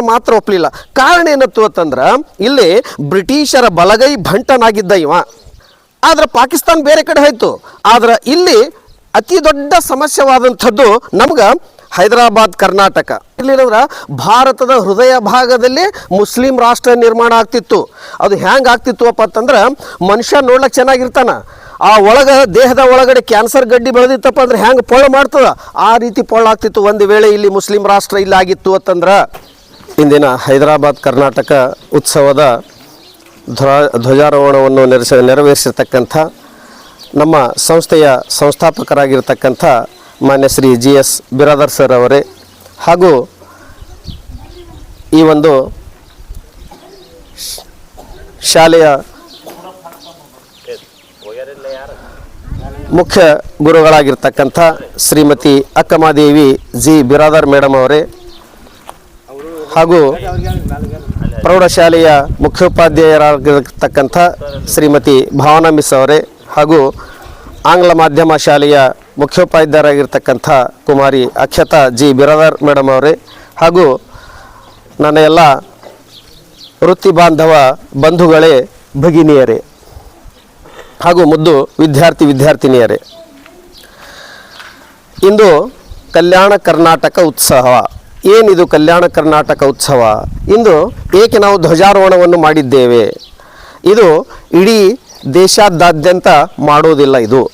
ಮಾತ್ರ ಒಪ್ಪಲಿಲ್ಲ. ಕಾರಣ ಏನತ್ತು ಅಂತಂದ್ರೆ, ಇಲ್ಲಿ ಬ್ರಿಟಿಷರ ಬಲಗೈ ಭಂಟನಾಗಿದ್ದ ಇವ. ಆದ್ರೆ ಪಾಕಿಸ್ತಾನ ಬೇರೆ ಕಡೆ ಆಯ್ತು ಆದ್ರೆ ಇಲ್ಲಿ ಅತಿ ದೊಡ್ಡ ಸಮಸ್ಯೆವಾದಂಥದ್ದು ನಮ್ಗೆ ಹೈದರಾಬಾದ್, ಕರ್ನಾಟಕ. ಇಲ್ಲಿನಂದ್ರ ಭಾರತದ ಹೃದಯ ಭಾಗದಲ್ಲಿ ಮುಸ್ಲಿಂ ರಾಷ್ಟ್ರ ನಿರ್ಮಾಣ ಆಗ್ತಿತ್ತು. ಅದು ಹ್ಯಾಂಗ್ ಆಗ್ತಿತ್ತು ಅಂತಂದ್ರೆ, ಮನುಷ್ಯ ನೋಡ್ಲಕ್ಕೆ ಚೆನ್ನಾಗಿರ್ತಾನ. ಆ ಒಳಗ, ದೇಹದ ಒಳಗಡೆ ಕ್ಯಾನ್ಸರ್ ಗಡ್ಡಿ ಬೆಳೆದಿತ್ತಪ್ಪ ಅಂದ್ರೆ ಹ್ಯಾಂಗ್ ಪೊಳ್ಳ ಮಾಡ್ತದ? ಆ ರೀತಿ ಪೊಳ್ಳ ಆಗ್ತಿತ್ತು. ಒಂದು ವೇಳೆ ಇಲ್ಲಿ ಮುಸ್ಲಿಂ ರಾಷ್ಟ್ರ ಇಲ್ಲಾಗಿತ್ತು ಅಂತಂದ್ರ ಇಂದಿನ ಹೈದರಾಬಾದ್ ಕರ್ನಾಟಕ ಉತ್ಸವದ ಧ್ವ, ಧ್ವಜಾರೋಹಣವನ್ನು ನೆರೆಸ, ನೆರವೇರಿಸಿರ್ತಕ್ಕಂಥ ನಮ್ಮ ಸಂಸ್ಥೆಯ ಸಂಸ್ಥಾಪಕರಾಗಿರ್ತಕ್ಕಂಥ ಮಾನ್ಯ Shri G S Biradar sir ಅವರೇ ಹಾಗೂ ಈ ಒಂದು ಶಾಲೆಯ ಮುಖ್ಯ ಗುರುಗಳಾಗಿರ್ತಕ್ಕಂಥ ಶ್ರೀಮತಿ ಅಕ್ಕಮಾದೇವಿ ಜಿ ಬಿರಾದರ್ ಮೇಡಮ್ ಅವರೇ ಹಾಗೂ ಪ್ರೌಢಶಾಲೆಯ ಮುಖ್ಯೋಪಾಧ್ಯಾಯರಾಗಿರತಕ್ಕಂಥ ಶ್ರೀಮತಿ ಭಾವನಾ ಮಿಸ್ ಅವರೇ ಹಾಗೂ ಆಂಗ್ಲ ಮಾಧ್ಯಮ ಶಾಲೆಯ ಮುಖ್ಯೋಪಾಧ್ಯಾಯರಾಗಿರ್ತಕ್ಕಂಥ ಕುಮಾರಿ ಅಕ್ಷತಾ ಜಿ. ಬಿರಾದರ್ ಮೇಡಮ್ ಅವರೇ ಹಾಗೂ ನನ್ನ ಎಲ್ಲ ವೃತ್ತಿ ಬಾಂಧವ ಬಂಧುಗಳೇ ಭಗಿನಿಯರೇ ಹಾಗೂ ಮುದ್ದು ವಿದ್ಯಾರ್ಥಿ ವಿದ್ಯಾರ್ಥಿನಿಯರೇ. ಇಂದು ಕಲ್ಯಾಣ ಕರ್ನಾಟಕ ಉತ್ಸವ. ಏನಿದು ಕಲ್ಯಾಣ ಕರ್ನಾಟಕ ಉತ್ಸವ? ಇಂದು ಏಕೆ ನಾವು ಧ್ವಜಾರೋಹಣವನ್ನು ಮಾಡಿದ್ದೇವೆ? ಇದು ಇಡೀ ದೇಶಾದ್ಯಂತ ಮಾಡೋದಿಲ್ಲ ಇದು.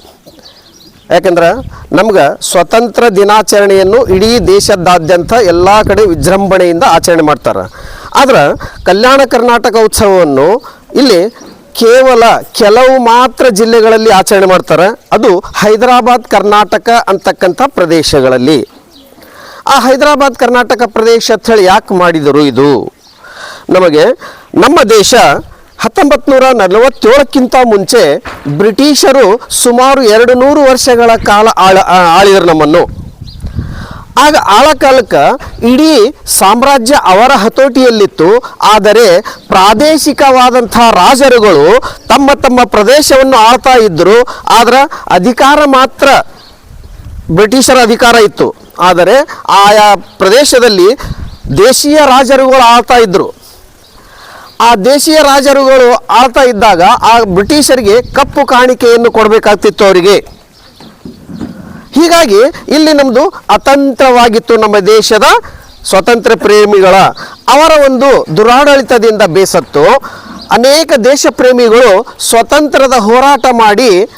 ಯಾಕಂದ್ರೆ ನಮ್ಗೆ ಸ್ವತಂತ್ರ ದಿನಾಚರಣೆಯನ್ನು ಇಡೀ ದೇಶದಾದ್ಯಂತ ಎಲ್ಲ ಕಡೆ ವಿಜೃಂಭಣೆಯಿಂದ ಆಚರಣೆ ಮಾಡ್ತಾರೆ. ಆದ್ರೆ ಕಲ್ಯಾಣ ಕರ್ನಾಟಕ ಉತ್ಸವವನ್ನು ಇಲ್ಲಿ ಕೇವಲ ಕೆಲವು ಮಾತ್ರ ಜಿಲ್ಲೆಗಳಲ್ಲಿ ಆಚರಣೆ ಮಾಡ್ತಾರೆ. ಅದು ಹೈದರಾಬಾದ್, ಕರ್ನಾಟಕ ಅಂತಕ್ಕಂಥ ಪ್ರದೇಶಗಳಲ್ಲಿ. ಆ ಹೈದರಾಬಾದ್ ಕರ್ನಾಟಕ ಪ್ರದೇಶ ಅಂತ ಹೇಳಿ ಯಾಕೆ ಮಾಡಿದರು ಇದು? ನಮಗೆ ನಮ್ಮ ದೇಶ ಹತ್ತೊಂಬತ್ತು ನೂರ ನಲವತ್ತೇಳಕ್ಕಿಂತ ಮುಂಚೆ ಬ್ರಿಟಿಷರು ಸುಮಾರು ಎರಡು ನೂರು ವರ್ಷಗಳ ಕಾಲ ಆಳ ಆಳಿದರು ನಮ್ಮನ್ನು. ಆಗ ಆಳಕಾಲಕ್ಕೆ ಇಡೀ ಸಾಮ್ರಾಜ್ಯ ಅವರ ಹತೋಟಿಯಲ್ಲಿತ್ತು. ಆದರೆ ಪ್ರಾದೇಶಿಕವಾದಂಥ ರಾಜರುಗಳು ತಮ್ಮ ತಮ್ಮ ಪ್ರದೇಶವನ್ನು ಆಳ್ತಾ ಇದ್ದರು. ಆದರೆ ಅಧಿಕಾರ ಮಾತ್ರ ಬ್ರಿಟಿಷರ ಅಧಿಕಾರ ಇತ್ತು. ಆದರೆ ಆಯಾ ಪ್ರದೇಶದಲ್ಲಿ ದೇಶೀಯ ರಾಜರುಗಳು ಆಳ್ತಾ ಇದ್ದರು ಆ ದೇಶೀಯ ರಾಜರುಗಳು ಆಳ್ತಾ ಇದ್ದಾಗ ಆ ಬ್ರಿಟಿಷರಿಗೆ ಕಪ್ಪು ಕಾಣಿಕೆಯನ್ನು ಕೊಡಬೇಕಾಗ್ತಿತ್ತು ಅವರಿಗೆ. ಹೀಗಾಗಿ ಇಲ್ಲಿ ನಮ್ಮದು ಅತಂತ್ರವಾಗಿತ್ತು ನಮ್ಮ ದೇಶದ ಸ್ವತಂತ್ರ ಪ್ರೇಮಿಗಳ. ಅವರ ಒಂದು ದುರಾಡಳಿತದಿಂದ ಬೇಸತ್ತು. ಅನೇಕ ದೇಶ ಪ್ರೇಮಿಗಳು ಸ್ವತಂತ್ರದ ಹೋರಾಟ ಮಾಡಿ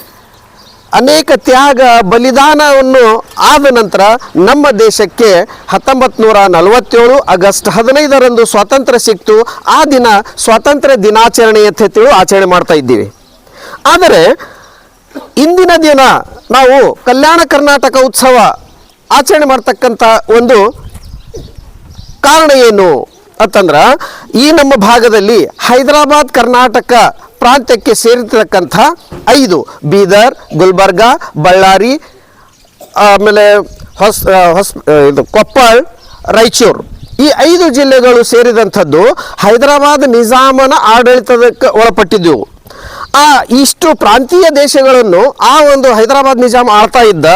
ಅನೇಕ ತ್ಯಾಗ ಬಲಿದಾನವನ್ನು ಆದ ನಂತರ ನಮ್ಮ ದೇಶಕ್ಕೆ ಹತ್ತೊಂಬತ್ತು ನೂರ ನಲವತ್ತೇಳು ಆಗಸ್ಟ್ ಹದಿನೈದರಂದು ಸ್ವಾತಂತ್ರ್ಯ ಸಿಕ್ತು. ಆ ದಿನ ಸ್ವಾತಂತ್ರ್ಯ ದಿನಾಚರಣೆ ಅಂತ ಹೇಳಿ ಆಚರಣೆ ಮಾಡ್ತಾ ಇದ್ದೀವಿ. ಆದರೆ ಇಂದಿನ ದಿನ ನಾವು ಕಲ್ಯಾಣ ಕರ್ನಾಟಕ ಉತ್ಸವ ಆಚರಣೆ ಮಾಡ್ತಕ್ಕಂಥ ಒಂದು ಕಾರಣ ಏನು ಅಂತಂದ್ರೆ ಈ ನಮ್ಮ ಭಾಗದಲ್ಲಿ ಹೈದರಾಬಾದ್ ಕರ್ನಾಟಕ ಪ್ರಾಂತ್ಯಕ್ಕೆ ಸೇರಿರ್ತಕ್ಕಂಥ ಐದು. ಬೀದರ್, ಗುಲ್ಬರ್ಗ, ಬಳ್ಳಾರಿ, ಆಮೇಲೆ ಹೊಸ್ ಹೊಸ್ ಇದು ಕೊಪ್ಪಳ, ರಾಯಚೂರು. ಈ ಐದು ಜಿಲ್ಲೆಗಳು ಸೇರಿದಂಥದ್ದು ಹೈದರಾಬಾದ್ ನಿಜಾಮನ ಆಡಳಿತದಕ್ಕೆ ಒಳಪಟ್ಟಿದ್ದವು. ಆ ಇಷ್ಟು ಪ್ರಾಂತೀಯ ದೇಶಗಳನ್ನು ಆ ಒಂದು ಹೈದರಾಬಾದ್ ನಿಜಾಮ್ ಆಳ್ತಾ ಇದ್ದ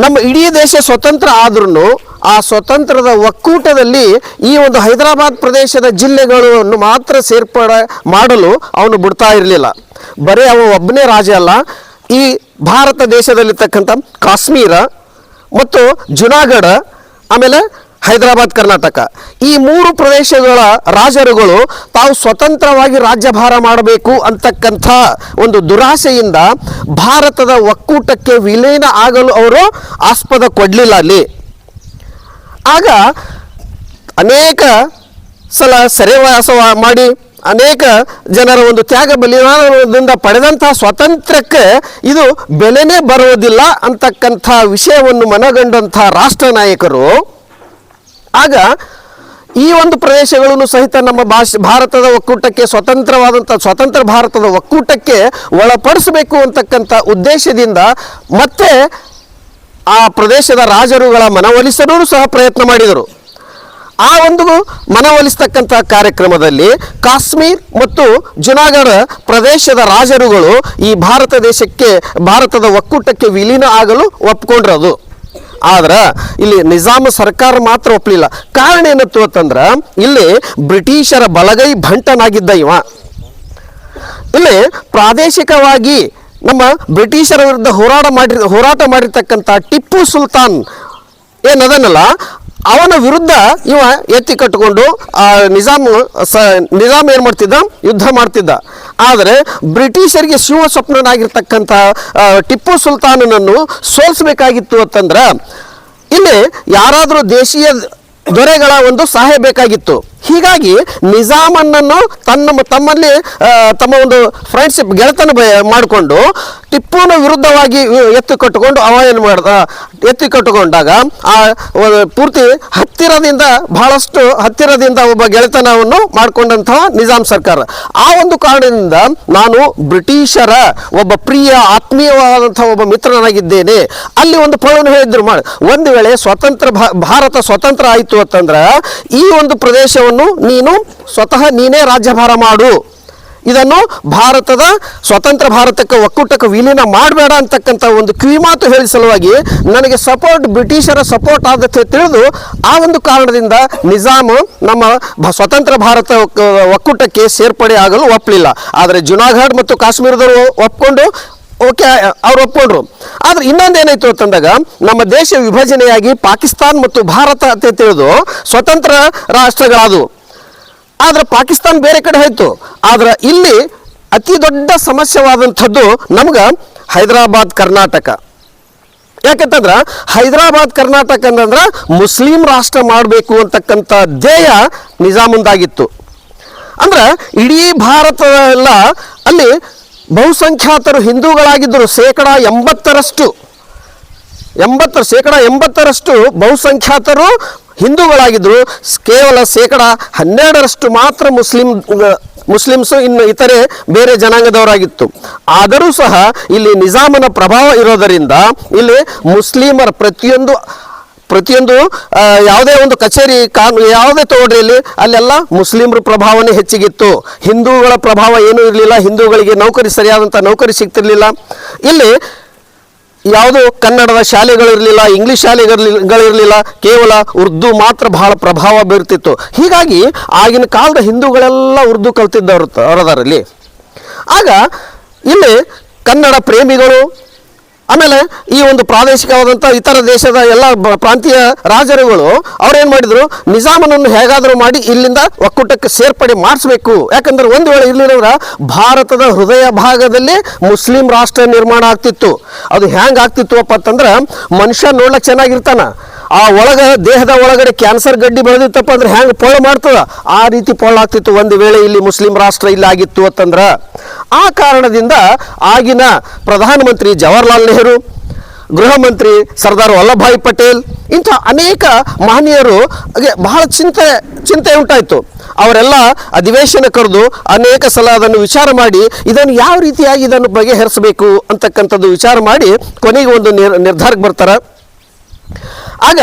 ನಮ್ಮ ಇಡೀ ದೇಶ ಸ್ವತಂತ್ರ ಆದ್ರೂ ಆ ಸ್ವತಂತ್ರದ ಒಕ್ಕೂಟದಲ್ಲಿ ಈ ಒಂದು ಹೈದರಾಬಾದ್ ಪ್ರದೇಶದ ಜಿಲ್ಲೆಗಳನ್ನು ಮಾತ್ರ ಸೇರ್ಪಡೆ ಮಾಡಲು ಅವನು ಬಿಡ್ತಾ ಇರಲಿಲ್ಲ. ಬರೀ ಅವ ಒಬ್ಬನೇ ರಾಜ ಅಲ್ಲ. ಈ ಭಾರತ ದೇಶದಲ್ಲಿರ್ತಕ್ಕಂಥ ಕಾಶ್ಮೀರ ಮತ್ತು ಜುನಾಗಢ, ಆಮೇಲೆ ಹೈದರಾಬಾದ್ ಕರ್ನಾಟಕ. ಈ ಮೂರು ಪ್ರದೇಶಗಳ ರಾಜರುಗಳು ತಾವು ಸ್ವತಂತ್ರವಾಗಿ ರಾಜ್ಯಭಾರ ಮಾಡಬೇಕು ಅಂತಕ್ಕಂಥ ಒಂದು ದುರಾಸೆಯಿಂದ ಭಾರತದ ಒಕ್ಕೂಟಕ್ಕೆ ವಿಲೀನ ಆಗಲು ಅವರು ಆಸ್ಪದ ಕೊಡಲಿಲ್ಲ ಅಲ್ಲಿ. ಆಗ ಅನೇಕ ಸಲ ಸೆರೆವಾಸ ಮಾಡಿ ಅನೇಕ ಜನರ ಒಂದು ತ್ಯಾಗ ಬಲಿದಾನದಿಂದ ಪಡೆದಂತಹ ಸ್ವಾತಂತ್ರ್ಯಕ್ಕೆ ಇದು ಬೆಲೆನೇ ಬರುವುದಿಲ್ಲ ಅಂತಕ್ಕಂಥ ವಿಷಯವನ್ನು ಮನಗಂಡಂಥ ರಾಷ್ಟ್ರ ನಾಯಕರು ಆಗ ಈ ಒಂದು ಪ್ರದೇಶಗಳನ್ನು ಸಹಿತ ನಮ್ಮ ಭಾಷೆ ಭಾರತದ ಒಕ್ಕೂಟಕ್ಕೆ ಸ್ವತಂತ್ರವಾದಂಥ ಸ್ವತಂತ್ರ ಭಾರತದ ಒಕ್ಕೂಟಕ್ಕೆ ಒಳಪಡಿಸಬೇಕು ಅಂತಕ್ಕಂಥ ಉದ್ದೇಶದಿಂದ ಮತ್ತೆ ಆ ಪ್ರದೇಶದ ರಾಜರುಗಳ ಮನವೊಲಿಸಲು ಸಹ ಪ್ರಯತ್ನ ಮಾಡಿದರು. ಆ ಒಂದು ಮನವೊಲಿಸ್ತಕ್ಕಂಥ ಕಾರ್ಯಕ್ರಮದಲ್ಲಿ ಕಾಶ್ಮೀರ್ ಮತ್ತು ಜುನಾಗಢ ಪ್ರದೇಶದ ರಾಜರುಗಳು ಈ ಭಾರತ ದೇಶಕ್ಕೆ ಭಾರತದ ಒಕ್ಕೂಟಕ್ಕೆ ವಿಲೀನ ಆಗಲು ಒಪ್ಕೊಂಡ್ರದು. ಆದ್ರ ಇಲ್ಲಿ ನಿಜಾಮ ಸರ್ಕಾರ ಮಾತ್ರ ಒಪ್ಪಲಿಲ್ಲ ಕಾರಣ ಏನತ್ತು ಅಂತಂದ್ರೆ ಇಲ್ಲಿ ಬ್ರಿಟಿಷರ ಬಲಗೈ ಭಂಟನಾಗಿದ್ದ ಇವ. ಇಲ್ಲಿ ಪ್ರಾದೇಶಿಕವಾಗಿ ನಮ್ಮ ಬ್ರಿಟಿಷರ ವಿರುದ್ಧ ಹೋರಾಟ ಮಾಡಿ ಹೋರಾಟ ಮಾಡಿರ್ತಕ್ಕಂಥ ಟಿಪ್ಪು ಸುಲ್ತಾನ್ ಏನದನಲ್ಲ ಅವನ ವಿರುದ್ಧ ಇವ ಎತ್ತಿ ಕಟ್ಟಿಕೊಂಡು ಆ, ನಿಜಾಮ್ ನಿಜಾಮ್ ಏನು ಮಾಡ್ತಿದ್ದ? ಯುದ್ಧ ಮಾಡ್ತಿದ್ದ. ಆದರೆ ಬ್ರಿಟಿಷರಿಗೆ ಶಿವ ಸ್ವಪ್ನನಾಗಿರ್ತಕ್ಕಂಥ ಟಿಪ್ಪು ಸುಲ್ತಾನನನ್ನು ಸೋಲಿಸಬೇಕಾಗಿತ್ತು ಅಂತಂದ್ರೆ, ಇಲ್ಲಿ ಯಾರಾದರೂ ದೇಶೀಯ ದೊರೆಗಳ ಒಂದು ಸಹಾಯ ಬೇಕಾಗಿತ್ತು. ಹೀಗಾಗಿ ನಿಜಾಮನನ್ನು ತನ್ನ ತಮ್ಮಲ್ಲಿ ತಮ್ಮ ಒಂದು ಫ್ರೆಂಡ್ಶಿಪ್ ಗೆಳೆತನ ಮಾಡಿಕೊಂಡು ಟಿಪ್ಪುನ ವಿರುದ್ಧವಾಗಿ ಎತ್ತು ಕಟ್ಟಿಕೊಂಡು ಅವ ಏನು ಮಾಡ್ದ ಎತ್ತಿ ಕಟ್ಟಿಕೊಂಡಾಗ ಆ ಪೂರ್ತಿ ಹತ್ತಿರದಿಂದ, ಬಹಳಷ್ಟು ಹತ್ತಿರದಿಂದ ಒಬ್ಬ ಗೆಳೆತನವನ್ನು ಮಾಡಿಕೊಂಡಂತಹ ನಿಜಾಮ್ ಸರ್ಕಾರ. ಆ ಒಂದು ಕಾರಣದಿಂದ ನಾನು ಬ್ರಿಟಿಷರ ಒಬ್ಬ ಪ್ರಿಯ, ಆತ್ಮೀಯವಾದಂತಹ ಒಬ್ಬ ಮಿತ್ರನಾಗಿದ್ದೇನೆ. ಅಲ್ಲಿ ಒಂದು ಪಳವನ್ನು ಹೇಳಿದ್ರು, ಮಾಡಿ. ಒಂದು ವೇಳೆ ಸ್ವತಂತ್ರ ಭಾರತ ಸ್ವತಂತ್ರ ಆಯಿತು ಅಂತಂದ್ರೆ ಈ ಒಂದು ಪ್ರದೇಶವನ್ನು ನೀನು ಸ್ವತಃ ನೀನೇ ರಾಜ್ಯಭಾರ ಮಾಡು. ಇದನ್ನು ಭಾರತದ ಸ್ವತಂತ್ರ ಭಾರತಕ್ಕೆ ಒಕ್ಕೂಟಕ್ಕೆ ವಿಲೀನ ಮಾಡಬೇಡ ಅಂತಕ್ಕಂಥ ಒಂದು ಕಿವಿಮಾತು ಹೇಳಿದ ಸಲುವಾಗಿ ನನಗೆ ಸಪೋರ್ಟ್ ಬ್ರಿಟಿಷರ ಸಪೋರ್ಟ್ ಆಗುತ್ತೆ ತಿಳಿದು ಆ ಒಂದು ಕಾರಣದಿಂದ ನಿಜಾಮ್ ನಮ್ಮ ಸ್ವತಂತ್ರ ಭಾರತ ಒಕ್ಕ- ಒಕ್ಕೂಟಕ್ಕೆ ಸೇರ್ಪಡೆ ಆಗಲು ಒಪ್ಪಲಿಲ್ಲ. ಆದರೆ ಜುನಾಗಢ್ ಮತ್ತು ಕಾಶ್ಮೀರದವರು ಒಪ್ಕೊಂಡು ಓಕೆ, ಅವ್ರು ಒಪ್ಕೊಂಡ್ರು. ಆದ್ರೆ ಇನ್ನೊಂದು ಏನಾಯ್ತು ಅಂತಂದಾಗ ನಮ್ಮ ದೇಶ ವಿಭಜನೆಯಾಗಿ ಪಾಕಿಸ್ತಾನ್ ಮತ್ತು ಭಾರತ ಅಂತ ತಿಳಿದು ಸ್ವತಂತ್ರ ರಾಷ್ಟ್ರಗಳಾದವು. ಆದ್ರೆ ಪಾಕಿಸ್ತಾನ್ ಬೇರೆ ಕಡೆ ಹೋಯ್ತು. ಆದ್ರೆ ಇಲ್ಲಿ ಅತಿ ದೊಡ್ಡ ಸಮಸ್ಯೆವಾದಂಥದ್ದು ನಮ್ಗೆ ಹೈದರಾಬಾದ್, ಕರ್ನಾಟಕ. ಯಾಕಂತಂದ್ರೆ ಹೈದರಾಬಾದ್, ಕರ್ನಾಟಕ ಅಂತಂದ್ರೆ ಮುಸ್ಲಿಂ ರಾಷ್ಟ್ರ ಮಾಡಬೇಕು ಅಂತಕ್ಕಂಥ ಧ್ಯೇಯ ನಿಜಾಮುಂದಾಗಿತ್ತು. ಅಂದ್ರೆ ಇಡೀ ಭಾರತ ಎಲ್ಲ ಅಲ್ಲಿ ಬಹುಸಂಖ್ಯಾತರು ಹಿಂದೂಗಳಾಗಿದ್ದರು ಶೇಕಡ ಎಂಬತ್ತರಷ್ಟು, ಎಂಬತ್ತರ, ಶೇಕಡ ಎಂಬತ್ತರಷ್ಟು ಬಹುಸಂಖ್ಯಾತರು ಹಿಂದೂಗಳಾಗಿದ್ದರು ಕೇವಲ ಶೇಕಡ ಹನ್ನೆರಡರಷ್ಟು ಮಾತ್ರ ಮುಸ್ಲಿಂ, ಮುಸ್ಲಿಮ್ಸು ಇನ್ನು ಇತರೆ ಬೇರೆ ಜನಾಂಗದವರಾಗಿತ್ತು. ಆದರೂ ಸಹ ಇಲ್ಲಿ ನಿಜಾಮನ ಪ್ರಭಾವ ಇರೋದರಿಂದ ಇಲ್ಲಿ ಮುಸ್ಲಿಮರ ಪ್ರತಿಯೊಂದು ಪ್ರತಿಯೊಂದು ಯಾವುದೇ ಒಂದು ಕಚೇರಿ ಕಾನೂನು ಯಾವುದೇ ತೋಡ್ರಿಯಲ್ಲಿ ಅಲ್ಲೆಲ್ಲ ಮುಸ್ಲಿಮ್ರ ಪ್ರಭಾವನೇ ಹೆಚ್ಚಿಗಿತ್ತು. ಹಿಂದೂಗಳ ಪ್ರಭಾವ ಏನೂ ಇರಲಿಲ್ಲ, ಹಿಂದೂಗಳಿಗೆ ನೌಕರಿ ಸರಿಯಾದಂಥ ನೌಕರಿ ಸಿಗ್ತಿರ್ಲಿಲ್ಲ. ಇಲ್ಲಿ ಯಾವುದು ಕನ್ನಡದ ಶಾಲೆಗಳಿರಲಿಲ್ಲ, ಇಂಗ್ಲೀಷ್ ಶಾಲೆಗಳಿರಲಿಲ್ಲ, ಕೇವಲ ಉರ್ದು ಮಾತ್ರ ಬಹಳ ಪ್ರಭಾವ ಬೀರ್ತಿತ್ತು. ಹೀಗಾಗಿ ಆಗಿನ ಕಾಲದ ಹಿಂದೂಗಳೆಲ್ಲ ಉರ್ದು ಕಲ್ತಿದ್ದವರು ಅವರದರಲ್ಲಿ. ಆಗ ಇಲ್ಲಿ ಕನ್ನಡ ಪ್ರೇಮಿಗಳು ಆಮೇಲೆ ಈ ಒಂದು ಪ್ರಾದೇಶಿಕವಾದಂಥ ಇತರ ದೇಶದ ಎಲ್ಲ ಪ್ರಾಂತೀಯ ರಾಜರುಗಳು ಅವ್ರೇನು ಮಾಡಿದ್ರು? ನಿಜಾಮನನ್ನು ಹೇಗಾದರೂ ಮಾಡಿ ಇಲ್ಲಿಂದ ಒಕ್ಕೂಟಕ್ಕೆ ಸೇರ್ಪಡೆ ಮಾಡಿಸ್ಬೇಕು. ಯಾಕಂದ್ರೆ ಒಂದು ವೇಳೆ ಇರ್ಲಿಲ್ಲ ಭಾರತದ ಹೃದಯ ಭಾಗದಲ್ಲಿ ಮುಸ್ಲಿಂ ರಾಷ್ಟ್ರ ನಿರ್ಮಾಣ ಆಗ್ತಿತ್ತು. ಅದು ಹೆಂಗೆ ಆಗ್ತಿತ್ತು ಅಪ್ಪ ಅಂತಂದ್ರೆ ಮನುಷ್ಯ ನೋಡ್ಲಕ್ಕೆ ಚೆನ್ನಾಗಿರ್ತಾನ. ಆ ಒಳಗ, ದೇಹದ ಒಳಗಡೆ ಕ್ಯಾನ್ಸರ್ ಗಡ್ಡಿ ಬೆಳೆದಿತ್ತಪ್ಪ ಅಂದ್ರೆ ಹೆಂಗೆ ಪೊಳ ಮಾಡ್ತದ? ಆ ರೀತಿ ಪೊಳ್ಳು ಆಗ್ತಿತ್ತು. ಒಂದು ವೇಳೆ ಇಲ್ಲಿ ಮುಸ್ಲಿಂ ರಾಷ್ಟ್ರ ಇಲ್ಲ ಆಗಿತ್ತು ಅಂತಂದ್ರ, ಆ ಕಾರಣದಿಂದ ಆಗಿನ ಪ್ರಧಾನಮಂತ್ರಿ ಜವಾಹರ್ಲಾಲ್ ನೆಹರು ಗೃಹ ಮಂತ್ರಿ ಸರ್ದಾರ್ ವಲ್ಲಭಾಯ್ ಪಟೇಲ್, ಇಂಥ ಅನೇಕ ಮಹನೀಯರು ಬಹಳ ಚಿಂತೆ ಚಿಂತೆ ಉಂಟಾಯಿತು. ಅವರೆಲ್ಲ ಅಧಿವೇಶನ ಕರೆದು ಅನೇಕ ಸಲ ಅದನ್ನು ವಿಚಾರ ಮಾಡಿ, ಇದನ್ನು ಯಾವ ರೀತಿಯಾಗಿ ಇದನ್ನು ಬಗೆಹರಿಸಬೇಕು ಅಂತಕ್ಕಂಥದ್ದು ವಿಚಾರ ಮಾಡಿ ಕೊನೆಗೆ ಒಂದು ನಿರ್, ನಿರ್ಧಾರಕ್ಕೆ ಬರ್ತಾರೆ. ಆಗ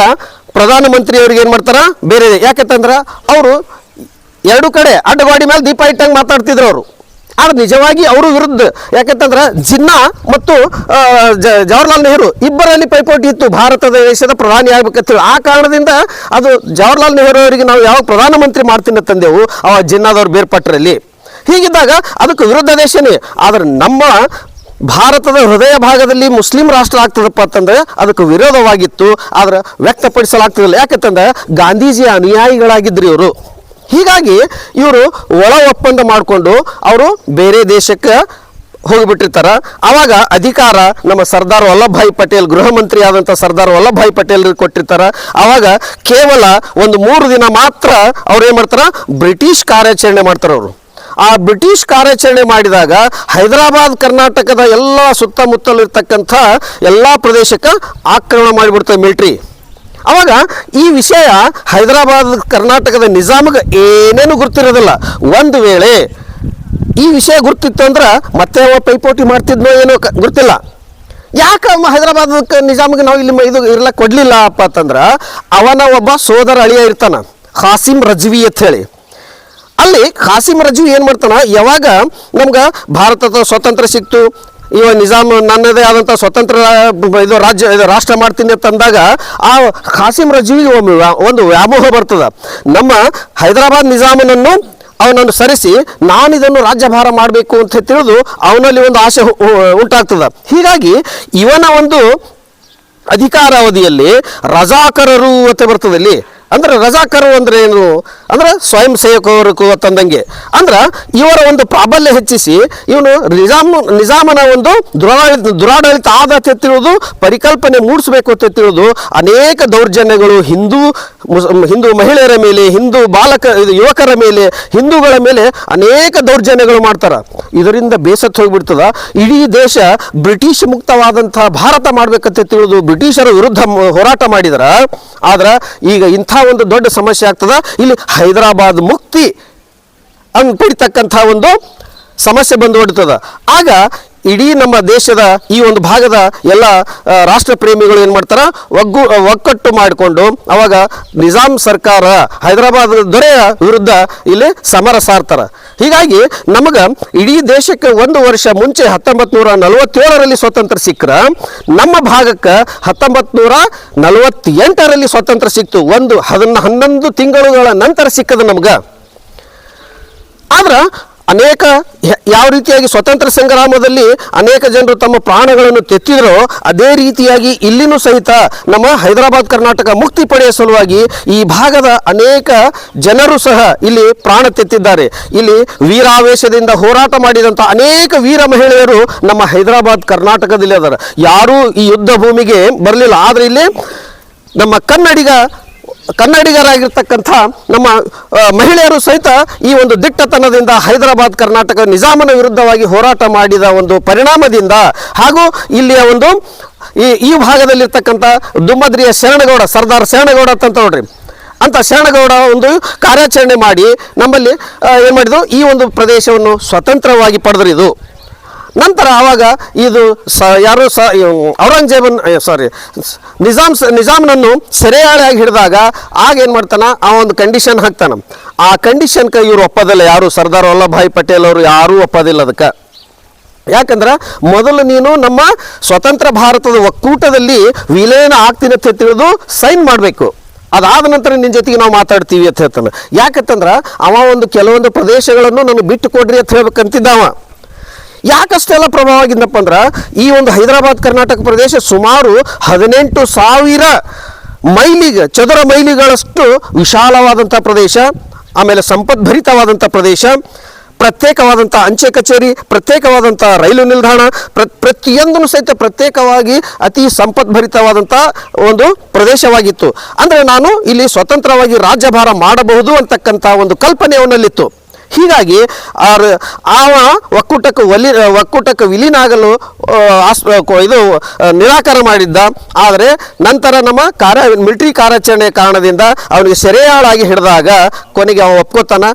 ಪ್ರಧಾನಮಂತ್ರಿ ಅವ್ರಿಗೆ ಏನು ಮಾಡ್ತಾರೆ? ಬೇರೆ ಯಾಕಂತಂದ್ರೆ ಅವರು ಎರಡು ಕಡೆ ಅಡ್ಡಗಾಡಿ ಮೇಲೆ ದೀಪ ಇಟ್ಟಂಗೆ ಮಾತಾಡ್ತಿದ್ರು ಅವರು. ಆದ್ರೆ ನಿಜವಾಗಿ ಅವರು ವಿರುದ್ಧ. ಯಾಕಂತಂದ್ರೆ ಜಿನ್ನಾ ಮತ್ತು ಜವಹರ್ಲಾಲ್ ನೆಹರು ಇಬ್ಬರಲ್ಲಿ ಪೈಪೋಟಿ ಇತ್ತು. ಭಾರತದ ದೇಶದ ಪ್ರಧಾನಿ ಆಗ್ಬೇಕಂತೇಳಿ ಆ ಕಾರಣದಿಂದ ಅದು ಜವಾಹರ್ಲಾಲ್ ನೆಹರು ಅವರಿಗೆ ನಾವು ಯಾವ ಪ್ರಧಾನಮಂತ್ರಿ ಮಾಡ್ತೀನಿ ತಂದೆವು ಅವ ಜಿನ್ನಾದವ್ರು ಬೇರ್ಪಟ್ಟರಲ್ಲಿ ಹೀಗಿದ್ದಾಗ ಅದಕ್ಕೆ ವಿರುದ್ಧ ದೇಶನೇ. ಆದ್ರೆ ನಮ್ಮ ಭಾರತದ ಹೃದಯ ಭಾಗದಲ್ಲಿ ಮುಸ್ಲಿಂ ರಾಷ್ಟ್ರ ಆಗ್ತದಪ್ಪ ಅಂತಂದ್ರೆ ಅದಕ್ಕೆ ವಿರೋಧವಾಗಿತ್ತು, ಆದ್ರೆ ವ್ಯಕ್ತಪಡಿಸಲಾಗ್ತಿರಲಿಲ್ಲ. ಯಾಕಂತಂದ್ರೆ ಗಾಂಧೀಜಿಯ ಅನುಯಾಯಿಗಳಾಗಿದ್ರು ಇವರು. ಹೀಗಾಗಿ ಇವರು ಒಳ ಒಪ್ಪಂದ ಮಾಡಿಕೊಂಡು ಅವರು ಬೇರೆ ದೇಶಕ್ಕೆ ಹೋಗಿಬಿಟ್ಟಿರ್ತಾರೆ. ಆವಾಗ ಅಧಿಕಾರ ನಮ್ಮ ಸರ್ದಾರ್ ವಲ್ಲಭಾಯಿ ಪಟೇಲ್, ಗೃಹ ಮಂತ್ರಿ ಆದಂಥ ಸರ್ದಾರ್ ವಲ್ಲಭಾಯಿ ಪಟೇಲ್ ಕೊಟ್ಟಿರ್ತಾರೆ. ಆವಾಗ ಕೇವಲ ಒಂದು ಮೂರು ದಿನ ಮಾತ್ರ ಅವ್ರು ಏನು ಮಾಡ್ತಾರೆ? ಬ್ರಿಟಿಷ್ ಕಾರ್ಯಾಚರಣೆ ಮಾಡ್ತಾರೆ ಅವರು. ಆ ಬ್ರಿಟಿಷ್ ಕಾರ್ಯಾಚರಣೆ ಮಾಡಿದಾಗ ಹೈದರಾಬಾದ್ ಕರ್ನಾಟಕದ ಎಲ್ಲ ಸುತ್ತಮುತ್ತಲು ಇರ್ತಕ್ಕಂಥ ಎಲ್ಲ ಪ್ರದೇಶಕ್ಕೆ ಆಕ್ರಮಣ ಮಾಡಿಬಿಡ್ತದೆ ಮಿಲ್ಟ್ರಿ. ಅವಾಗ ಈ ವಿಷಯ ಹೈದರಾಬಾದ್ ಕರ್ನಾಟಕದ ನಿಜಾಮ್ಗೆ ಏನೇನು ಗೊತ್ತಿರೋದಿಲ್ಲ. ಒಂದು ವೇಳೆ ಈ ವಿಷಯ ಗುರ್ತಿತ್ತು ಅಂದ್ರೆ ಮತ್ತೆ ಅವ ಪೈಪೋಟಿ ಮಾಡ್ತಿದ್ನೋ ಏನೋ ಗೊತ್ತಿಲ್ಲ. ಯಾಕೆ ಹೈದರಾಬಾದ್ ನಿಜಾಮ್ಗೆ ನಾವು ಇಲ್ಲಿ ಇದು ಇರ್ಲಕ್ಕೆ ಕೊಡ್ಲಿಲ್ಲ ಅಪ್ಪ ಅಂತಂದ್ರೆ ಅವನ ಒಬ್ಬ ಸೋದರ ಅಳಿಯ ಇರ್ತಾನ, ಖಾಸಿಂ ರಜ್ವಿ ಅಂತ ಹೇಳಿ. ಅಲ್ಲಿ ಖಾಸಿಂ ರಜು ಏನು ಮಾಡ್ತಾನ? ಯಾವಾಗ ನಮ್ಗೆ ಭಾರತದ ಸ್ವಾತಂತ್ರ್ಯ ಸಿಕ್ತು, ಇವ ನಿಜಾಮ್ ನನ್ನದೇ ಆದಂಥ ಸ್ವತಂತ್ರ ಇದು ರಾಜ್ಯ, ಇದು ರಾಷ್ಟ್ರ ಮಾಡ್ತೀನಿ ಅಂತಂದಾಗ ಆ ಖಾಸಿಂ ರಜುವಿಗೆ ವ್ಯಾ- ಒಂದು ವ್ಯಾಮೋಹ ಬರ್ತದ. ನಮ್ಮ ಹೈದರಾಬಾದ್ ನಿಜಾಮನನ್ನು ಅವನನ್ನು ಸರಿಸಿ, ನಾನು ಇದನ್ನು ರಾಜ್ಯಭಾರ ಮಾಡಬೇಕು ಅಂತ ತಿಳಿದು ಅವನಲ್ಲಿ ಒಂದು ಆಸೆ ಉಂಟಾಗ್ತದ. ಹೀಗಾಗಿ ಇವನ ಒಂದು ಅಧಿಕಾರಾವಧಿಯಲ್ಲಿ ರಜಾಕರರು ಅಂತ ಬರ್ತದೆ ಇಲ್ಲಿ. ಅಂದ್ರೆ ರಜಾಕರರು ಅಂದ್ರೆ ಏನು? ಅಂದ್ರೆ ಸ್ವಯಂ ಸೇವಕರು ತಂದಂಗೆ. ಅಂದ್ರೆ ಇವರ ಒಂದು ಪ್ರಾಬಲ್ಯ ಹೆಚ್ಚಿಸಿ ಇವನು ನಿಜಾಮ್, ನಿಜಾಮನ ಒಂದು ದುರಾಡಳಿತ ದುರಾಡಳಿತ ಆದ ತೆತ್ತಿರುವುದು ಪರಿಕಲ್ಪನೆ ಮೂಡಿಸಬೇಕು ಅಂತ ತಿಳಿದು ಅನೇಕ ದೌರ್ಜನ್ಯಗಳು ಹಿಂದೂ ಹಿಂದೂ ಮಹಿಳೆಯರ ಮೇಲೆ, ಹಿಂದೂ ಬಾಲಕ ಯುವಕರ ಮೇಲೆ, ಹಿಂದೂಗಳ ಮೇಲೆ ಅನೇಕ ದೌರ್ಜನ್ಯಗಳು ಮಾಡ್ತಾರೆ. ಇದರಿಂದ ಬೇಸತ್ತು ಹೋಗಿಬಿಡ್ತದ. ಇಡೀ ದೇಶ ಬ್ರಿಟಿಷ್ ಮುಕ್ತವಾದಂತಹ ಭಾರತ ಮಾಡ್ಬೇಕಂತ ತಿಳಿದು ಬ್ರಿಟಿಷರ ವಿರುದ್ಧ ಹೋರಾಟ ಮಾಡಿದ್ರ. ಆದ್ರೆ ಈಗ ಇಂಥ ಒಂದು ದೊಡ್ಡ ಸಮಸ್ಯೆ ಆಗ್ತದ. ಇಲ್ಲಿ ಹೈದರಾಬಾದ್ ಮುಕ್ತಿ ಅಂಗ್ ಪಡಿತಕ್ಕಂಥ ಒಂದು ಸಮಸ್ಯೆ ಬಂದು ಹೊಡ್ತದ ಆಗ ಇಡೀ ನಮ್ಮ ದೇಶದ ಈ ಒಂದು ಭಾಗದ ಎಲ್ಲ ರಾಷ್ಟ್ರ ಪ್ರೇಮಿಗಳು ಏನು ಮಾಡ್ತಾರೆ? ಒಗ್ಗು ಒಕ್ಕಟ್ಟು ಮಾಡಿಕೊಂಡು ಅವಾಗ ನಿಜಾಮ್ ಸರ್ಕಾರ ಹೈದರಾಬಾದ್ ದೊರೆಯ ವಿರುದ್ಧ ಇಲ್ಲಿ ಸಮರ ಸಾರ್ತಾರ. ಹೀಗಾಗಿ ನಮಗೆ ಇಡೀ ದೇಶಕ್ಕೆ ಒಂದು ವರ್ಷ ಮುಂಚೆ ಹತ್ತೊಂಬತ್ತು ನೂರ ನಲವತ್ತೇಳರಲ್ಲಿ ಸ್ವತಂತ್ರ ಸಿಕ್ಕರ, ನಮ್ಮ ಭಾಗಕ್ಕೆ ಹತ್ತೊಂಬತ್ತು ನೂರ ನಲವತ್ತೆಂಟರಲ್ಲಿ ಸ್ವತಂತ್ರ ಸಿಕ್ತು. ಒಂದು ಹದಿನ ಹನ್ನೊಂದು ತಿಂಗಳುಗಳ ನಂತರ ಸಿಕ್ಕದ ನಮ್ಗೆ. ಆದ್ರೆ ಅನೇಕ ಯಾವ ರೀತಿಯಾಗಿ ಸ್ವತಂತ್ರ ಸಂಗ್ರಾಮದಲ್ಲಿ ಅನೇಕ ಜನರು ತಮ್ಮ ಪ್ರಾಣಗಳನ್ನು ತೆತ್ತಿದರೋ, ಅದೇ ರೀತಿಯಾಗಿ ಇಲ್ಲಿನೂ ಸಹಿತ ನಮ್ಮ ಹೈದರಾಬಾದ್ ಕರ್ನಾಟಕ ಮುಕ್ತಿ ಪಡೆಯುವ ಸಲುವಾಗಿ ಈ ಭಾಗದ ಅನೇಕ ಜನರು ಸಹ ಇಲ್ಲಿ ಪ್ರಾಣ ತೆತ್ತಿದ್ದಾರೆ. ಇಲ್ಲಿ ವೀರಾವೇಶದಿಂದ ಹೋರಾಟ ಮಾಡಿದಂಥ ಅನೇಕ ವೀರ ಮಹಿಳೆಯರು ನಮ್ಮ ಹೈದರಾಬಾದ್ ಕರ್ನಾಟಕದಲ್ಲಿ ಅದಾರ. ಯಾರೂ ಈ ಯುದ್ಧ ಭೂಮಿಗೆ ಬರಲಿಲ್ಲ. ಆದರೆ ಇಲ್ಲಿ ನಮ್ಮ ಕನ್ನಡಿಗ ಕನ್ನಡಿಗರಾಗಿರ್ತಕ್ಕಂಥ ನಮ್ಮ ಮಹಿಳೆಯರು ಸಹಿತ ಈ ಒಂದು ದಿಟ್ಟತನದಿಂದ ಹೈದರಾಬಾದ್, ಕರ್ನಾಟಕ ನಿಜಾಮನ ವಿರುದ್ಧವಾಗಿ ಹೋರಾಟ ಮಾಡಿದ ಒಂದು ಪರಿಣಾಮದಿಂದ ಹಾಗೂ ಇಲ್ಲಿಯ ಒಂದು ಈ ಈ ಭಾಗದಲ್ಲಿರ್ತಕ್ಕಂಥ ದುಮ್ಮದ್ರಿಯ ಶರಣಗೌಡ, ಸರ್ದಾರ್ ಶರಣಗೌಡ ಅಂತ ನೋಡ್ರಿ. ಅಂತ ಶರಣಗೌಡ ಒಂದು ಕಾರ್ಯಾಚರಣೆ ಮಾಡಿ ನಮ್ಮಲ್ಲಿ ಏನು ಮಾಡಿದ್ರು? ಈ ಒಂದು ಪ್ರದೇಶವನ್ನು ಸ್ವತಂತ್ರವಾಗಿ ಪಡೆದ್ರು ಇದು ನಂತರ ಆವಾಗ ಇದು ಸ ಯಾರು ಸ ಔರಂಗಜೇಬನ್ ಸಾರಿ ನಿಜಾಮ್ ನಿಜಾಮ್ನನ್ನು ಸೆರೆಯಾಳೆಯಾಗಿ ಹಿಡಿದಾಗ ಆಗ ಏನು ಮಾಡ್ತಾನೆ? ಆ ಒಂದು ಕಂಡೀಷನ್ ಹಾಕ್ತಾನೆ. ಆ ಕಂಡೀಷನ್ಗೆ ಇವರು ಒಪ್ಪೋದಿಲ್ಲ. ಯಾರು? ಸರ್ದಾರ್ ವಲ್ಲಭಾಯಿ ಪಟೇಲ್ ಅವರು ಯಾರೂ ಒಪ್ಪೋದಿಲ್ಲ ಅದಕ್ಕೆ. ಯಾಕಂದ್ರೆ ಮೊದಲು ನೀನು ನಮ್ಮ ಸ್ವತಂತ್ರ ಭಾರತದ ಒಕ್ಕೂಟದಲ್ಲಿ ವಿಲೀನ ಆಗ್ತೀನಿ ಅಂತ ತಿಳಿದು ಸೈನ್ ಮಾಡಬೇಕು. ಅದಾದ ನಂತರ ನಿನ್ನ ಜೊತೆಗೆ ನಾವು ಮಾತಾಡ್ತೀವಿ ಅಂತ ಹೇಳ್ತಾನೆ. ಯಾಕಂತಂದ್ರೆ ಅವ ಒಂದು ಕೆಲವೊಂದು ಪ್ರದೇಶಗಳನ್ನು ನನಗೆ ಬಿಟ್ಟು ಕೊಡ್ರಿ ಅಂತ ಹೇಳ್ಬೇಕಂತಿದ್ದವ ಯಾಕಷ್ಟೆಲ್ಲ ಪ್ರಭಾವ ಆಗಿದ್ದಪ್ಪ ಅಂದ್ರೆ ಈ ಒಂದು ಹೈದರಾಬಾದ್ ಕರ್ನಾಟಕ ಪ್ರದೇಶ ಸುಮಾರು ಹದಿನೆಂಟು ಸಾವಿರ ಮೈಲಿಗೆ, ಚದರ ಮೈಲಿಗಳಷ್ಟು ವಿಶಾಲವಾದಂಥ ಪ್ರದೇಶ, ಆಮೇಲೆ ಸಂಪದ್ಭರಿತವಾದಂಥ ಪ್ರದೇಶ, ಪ್ರತ್ಯೇಕವಾದಂಥ ಅಂಚೆ ಕಚೇರಿ, ಪ್ರತ್ಯೇಕವಾದಂಥ ರೈಲು ನಿಲ್ದಾಣ, ಪ್ರ, ಪ್ರತಿಯೊಂದನ್ನು ಸಹಿತ ಪ್ರತ್ಯೇಕವಾಗಿ ಅತಿ ಸಂಪದ್ಭರಿತವಾದಂಥ ಒಂದು ಪ್ರದೇಶವಾಗಿತ್ತು. ಅಂದರೆ ನಾನು ಇಲ್ಲಿ ಸ್ವತಂತ್ರವಾಗಿ ರಾಜ್ಯಭಾರ ಮಾಡಬಹುದು ಅಂತಕ್ಕಂಥ ಒಂದು ಕಲ್ಪನೆ ಅವನಲ್ಲಿತ್ತು. ಹೀಗಾಗಿ ಆವ ಒಕ್ಕೂಟಕ್ಕೆ ಒಲಿ, ಒಕ್ಕೂಟಕ್ಕೆ ವಿಲೀನ ಆಗಲು ಇದು ನಿರಾಕಾರ ಮಾಡಿದ್ದ. ಆದರೆ ನಂತರ ನಮ್ಮ ಕಾರ್ಯ, ಮಿಲಿಟರಿ ಕಾರ್ಯಾಚರಣೆ ಕಾರಣದಿಂದ ಅವನಿಗೆ ಸೆರೆಯಾಳಾಗಿ ಹಿಡಿದಾಗ ಕೊನೆಗೆ ಅವ ಒಪ್ಕೋತಾನ,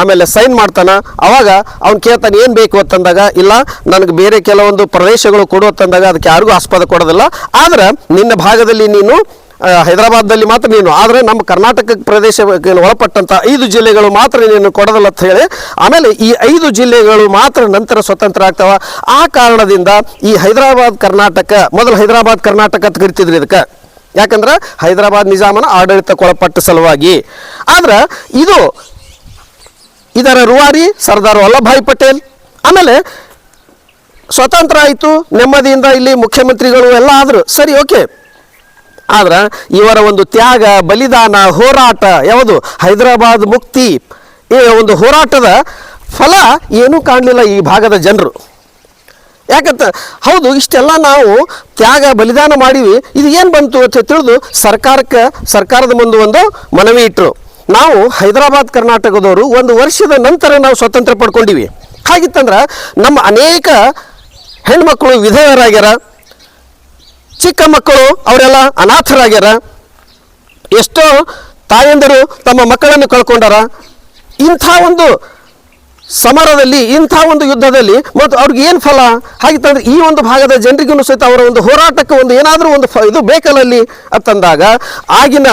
ಆಮೇಲೆ ಸೈನ್ ಮಾಡ್ತಾನ. ಅವಾಗ ಅವ್ನು ಕೇಳ್ತಾನೆ, ಏನು ಬೇಕು ಅಂತಂದಾಗ ಇಲ್ಲ, ನನಗೆ ಬೇರೆ ಕೆಲವೊಂದು ಪ್ರದೇಶಗಳು ಕೊಡು ಅಂತಂದಾಗ ಅದಕ್ಕೆ ಯಾರಿಗೂ ಆಸ್ಪದ ಕೊಡೋದಿಲ್ಲ. ಆದರೆ ನಿನ್ನ ಭಾಗದಲ್ಲಿ ನೀನು ಆ, ಹೈದರಾಬಾದ್ದಲ್ಲಿ ಮಾತ್ರ ನೀನು. ಆದರೆ ನಮ್ಮ ಕರ್ನಾಟಕ ಪ್ರದೇಶಕ್ಕೆ ಒಳಪಟ್ಟಂಥ ಐದು ಜಿಲ್ಲೆಗಳು ಮಾತ್ರ ನೀನು ಕೊಡೋದಿಲ್ಲ ಅಂತ ಹೇಳಿ ಆಮೇಲೆ ಈ ಐದು ಜಿಲ್ಲೆಗಳು ಮಾತ್ರ ನಂತರ ಸ್ವತಂತ್ರ ಆಗ್ತಾವ. ಆ ಕಾರಣದಿಂದ ಈ ಹೈದರಾಬಾದ್ ಕರ್ನಾಟಕ ಮೊದಲು ಹೈದರಾಬಾದ್ ಕರ್ನಾಟಕ ಅಂತ ಕರಿತಿದ್ರಿ ಇದಕ್ಕೆ. ಯಾಕಂದ್ರೆ ಹೈದರಾಬಾದ್ ನಿಜಾಮನ ಆಡಳಿತಕ್ಕೊಳಪಟ್ಟ ಸಲುವಾಗಿ. ಆದ್ರೆ ಇದು ಇದರ ರೂವಾರಿ ಸರ್ದಾರ್ ವಲ್ಲಭಾಯ್ ಪಟೇಲ್. ಆಮೇಲೆ ಸ್ವತಂತ್ರ ಆಯಿತು ನೆಮ್ಮದಿಯಿಂದ ಇಲ್ಲಿ ಮುಖ್ಯಮಂತ್ರಿಗಳು ಎಲ್ಲ ಆದರು. ಸರಿ ಓಕೆ. ಆದ್ರೆ ಇವರ ಒಂದು ತ್ಯಾಗ, ಬಲಿದಾನ, ಹೋರಾಟ, ಯಾವುದು? ಹೈದರಾಬಾದ್ ಮುಕ್ತಿ. ಈ ಒಂದು ಹೋರಾಟದ ಫಲ ಏನೂ ಕಾಣಲಿಲ್ಲ ಈ ಭಾಗದ ಜನರು. ಯಾಕಂತ, ಹೌದು, ಇಷ್ಟೆಲ್ಲ ನಾವು ತ್ಯಾಗ, ಬಲಿದಾನ ಮಾಡಿವಿ. ಇದು ಏನು ಬಂತು ಅಂತ ತಿಳಿದು ಸರ್ಕಾರಕ್ಕೆ, ಸರ್ಕಾರದ ಮುಂದೆ ಒಂದು ಮನವಿ ಇಟ್ಟರು ನಾವು ಹೈದರಾಬಾದ್ ಕರ್ನಾಟಕದವರು ಒಂದು ವರ್ಷದ ನಂತರ ನಾವು ಸ್ವತಂತ್ರ ಪಡ್ಕೊಂಡಿವಿ. ಹಾಗಿತ್ತಂದ್ರೆ ನಮ್ಮ ಅನೇಕ ಹೆಣ್ಮಕ್ಳು ವಿಧೇಯರಾಗ್ಯಾರ. ಚಿಕ್ಕ ಮಕ್ಕಳು ಅವರೆಲ್ಲ ಅನಾಥರಾಗ್ಯಾರ. ಎಷ್ಟೋ ತಾಯಂದಿರು ತಮ್ಮ ಮಕ್ಕಳನ್ನು ಕಳ್ಕೊಂಡಾರ. ಇಂಥ ಒಂದು ಸಮರದಲ್ಲಿ, ಇಂಥ ಒಂದು ಯುದ್ಧದಲ್ಲಿ ಮತ್ತು ಅವ್ರಿಗೆ ಏನು ಫಲ ಹಾಗಿತ್ತಂದ್ರೆ ಈ ಒಂದು ಭಾಗದ ಜನರಿಗೂ ಸಹಿತ ಅವರ ಒಂದು ಹೋರಾಟಕ್ಕೆ ಒಂದು ಏನಾದರೂ ಒಂದು ಇದು ಬೇಕಲ್ಲಲ್ಲಿ ಅಂತಂದಾಗ ಆಗಿನ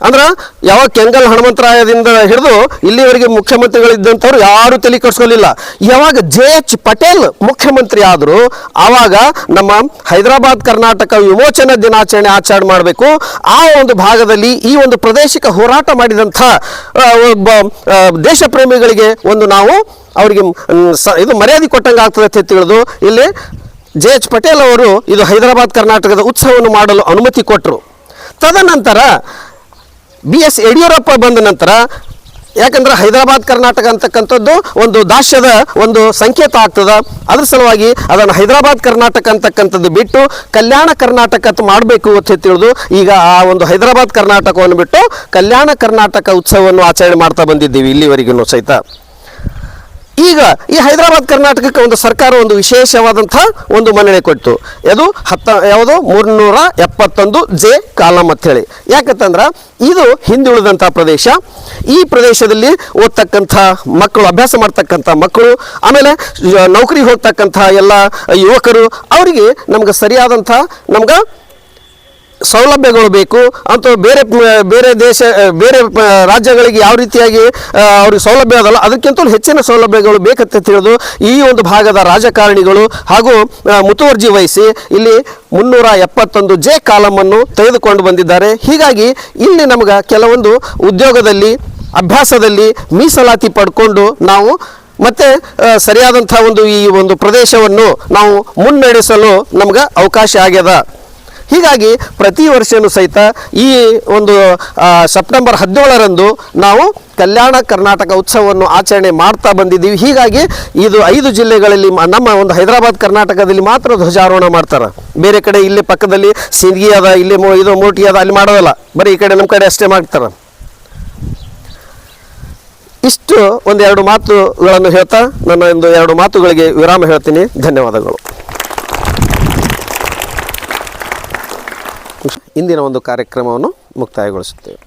ಅಂದ್ರೆ ಯಾವಾಗ ಕೆಂಗಲ್ ಹನುಮಂತರಾಯದಿಂದ ಹಿಡಿದು ಇಲ್ಲಿವರೆಗೆ ಮುಖ್ಯಮಂತ್ರಿಗಳಿದ್ದಂಥವ್ರು ಯಾರು ತಲೆ ಕಟ್ಸ್ಕೊಳ್ಳಿಲ್ಲ ಯಾವಾಗ ಜೆ ಎಚ್ ಪಟೇಲ್ ಮುಖ್ಯಮಂತ್ರಿ ಆದರು ಆವಾಗ ನಮ್ಮ ಹೈದರಾಬಾದ್ ಕರ್ನಾಟಕ ವಿಮೋಚನಾ ದಿನಾಚರಣೆ ಆಚರಣೆ ಮಾಡಬೇಕು. ಆ ಒಂದು ಭಾಗದಲ್ಲಿ ಈ ಒಂದು ಪ್ರದೇಶಕ್ಕೆ ಹೋರಾಟ ಮಾಡಿದಂಥ ಒಬ್ಬ ದೇಶ ಪ್ರೇಮಿಗಳಿಗೆ ಒಂದು ನಾವು ಅವರಿಗೆ ಇದು ಮರ್ಯಾದೆ ಕೊಟ್ಟಂಗೆ ಆಗ್ತದೆ ಅಂತ ತಿಳಿದು ಇಲ್ಲಿ ಜೆ ಎಚ್ ಪಟೇಲ್ ಅವರು ಇದು ಹೈದರಾಬಾದ್ ಕರ್ನಾಟಕದ ಉತ್ಸವವನ್ನು ಮಾಡಲು ಅನುಮತಿ ಕೊಟ್ಟರು ತದನಂತರ ಬಿ ಎಸ್ ಯಡಿಯೂರಪ್ಪ ಬಂದ ನಂತರ ಯಾಕಂದ್ರೆ ಹೈದರಾಬಾದ್, ಕರ್ನಾಟಕ ಅಂತಕ್ಕಂಥದ್ದು ಒಂದು ದಾಸ್ಯದ ಒಂದು ಸಂಕೇತ ಆಗ್ತದ. ಅದ್ರ ಸಲುವಾಗಿ ಅದನ್ನು ಹೈದರಾಬಾದ್, ಕರ್ನಾಟಕ ಅಂತಕ್ಕಂಥದ್ದು ಬಿಟ್ಟು ಕಲ್ಯಾಣ ಕರ್ನಾಟಕ ಅಂತ ಮಾಡಬೇಕು ಅಂತ ತಿಳಿದು ಈಗ ಆ ಒಂದು ಹೈದರಾಬಾದ್, ಕರ್ನಾಟಕವನ್ನು ಬಿಟ್ಟು ಕಲ್ಯಾಣ ಕರ್ನಾಟಕ ಉತ್ಸವವನ್ನು ಆಚರಣೆ ಮಾಡ್ತಾ ಬಂದಿದ್ದೀವಿ ಇಲ್ಲಿವರೆಗೂ ಸಹಿತ. ಈಗ ಈ ಹೈದರಾಬಾದ್ ಕರ್ನಾಟಕಕ್ಕೆ ಒಂದು ಸರ್ಕಾರ ಒಂದು ವಿಶೇಷವಾದಂಥ ಒಂದು ಮನ್ನಣೆ ಕೊಟ್ಟು ಅದು ಹತ್ತ, ಯಾವುದು? ಮೂರ್ನೂರ ಎಪ್ಪತ್ತೊಂದು ಜೆ ಕಾಲಮ್ ಹೇಳಿ. ಯಾಕಂತಂದ್ರೆ ಇದು ಹಿಂದುಳಿದಂಥ ಪ್ರದೇಶ. ಈ ಪ್ರದೇಶದಲ್ಲಿ ಓದ್ತಕ್ಕಂಥ ಮಕ್ಕಳು, ಅಭ್ಯಾಸ ಮಾಡ್ತಕ್ಕಂಥ ಮಕ್ಕಳು, ಆಮೇಲೆ ನೌಕರಿ ಹೋಗ್ತಕ್ಕಂಥ ಎಲ್ಲ ಯುವಕರು, ಅವರಿಗೆ ನಮ್ಗೆ ಸರಿಯಾದಂಥ ನಮ್ಗೆ ಸೌಲಭ್ಯಗಳು ಬೇಕು. ಅಂತ ಬೇರೆ ಬೇರೆ ದೇಶ, ಬೇರೆ ರಾಜ್ಯಗಳಿಗೆ ಯಾವ ರೀತಿಯಾಗಿ ಅವ್ರಿಗೆ ಸೌಲಭ್ಯ ಅದಲ್ಲ. ಅದಕ್ಕಿಂತಲೂ ಹೆಚ್ಚಿನ ಸೌಲಭ್ಯಗಳು ಬೇಕಂತ ತಿಳಿದು ಈ ಒಂದು ಭಾಗದ ರಾಜಕಾರಣಿಗಳು ಹಾಗೂ ಮುತುವರ್ಜಿ ವಹಿಸಿ ಇಲ್ಲಿ ಮುನ್ನೂರ ಎಪ್ಪತ್ತೊಂದು ಜೆ ಕಾಲಮನ್ನು ತೆಗೆದುಕೊಂಡು ಬಂದಿದ್ದಾರೆ. ಹೀಗಾಗಿ ಇಲ್ಲಿ ನಮಗೆ ಕೆಲವೊಂದು ಉದ್ಯೋಗದಲ್ಲಿ, ಅಭ್ಯಾಸದಲ್ಲಿ ಮೀಸಲಾತಿ ಪಡ್ಕೊಂಡು ನಾವು ಮತ್ತೆ ಸರಿಯಾದಂಥ ಒಂದು ಈ ಒಂದು ಪ್ರದೇಶವನ್ನು ನಾವು ಮುನ್ನಡೆಸಲು ನಮ್ಗೆ ಅವಕಾಶ ಆಗ್ಯದ. ಹೀಗಾಗಿ ಪ್ರತಿ ವರ್ಷವೂ ಸಹಿತ ಈ ಒಂದು ಸೆಪ್ಟೆಂಬರ್ ಹದಿನೇಳರಂದು ನಾವು ಕಲ್ಯಾಣ ಕರ್ನಾಟಕ ಉತ್ಸವವನ್ನು ಆಚರಣೆ ಮಾಡ್ತಾ ಬಂದಿದ್ದೀವಿ. ಹೀಗಾಗಿ ಇದು ಐದು ಜಿಲ್ಲೆಗಳಲ್ಲಿ ನಮ್ಮ ಒಂದು ಹೈದರಾಬಾದ್ ಕರ್ನಾಟಕದಲ್ಲಿ ಮಾತ್ರ ಧ್ವಜಾರೋಹಣ ಮಾಡ್ತಾರೆ. ಬೇರೆ ಕಡೆ ಇಲ್ಲಿ ಪಕ್ಕದಲ್ಲಿ ಸಿಂದಗಿ ಅದ, ಇಲ್ಲಿ ಇದು ಮೋಟಿ ಅದ, ಅಲ್ಲಿ ಮಾಡೋದಲ್ಲ. ಬರೀ ಈ ಕಡೆ ನಮ್ಮ ಕಡೆ ಅಷ್ಟೇ ಮಾಡ್ತಾರೆ. ಇಷ್ಟು ಒಂದೆರಡು ಮಾತುಗಳನ್ನು ಹೇಳ್ತಾ, ನನ್ನ ಒಂದು ಎರಡು ಮಾತುಗಳಿಗೆ ವಿರಾಮ ಹೇಳ್ತೀನಿ. ಧನ್ಯವಾದಗಳು. ಇಂದಿನ ಒಂದು ಕಾರ್ಯಕ್ರಮವನ್ನು ಮುಕ್ತಾಯಗೊಳಿಸುತ್ತೇವೆ.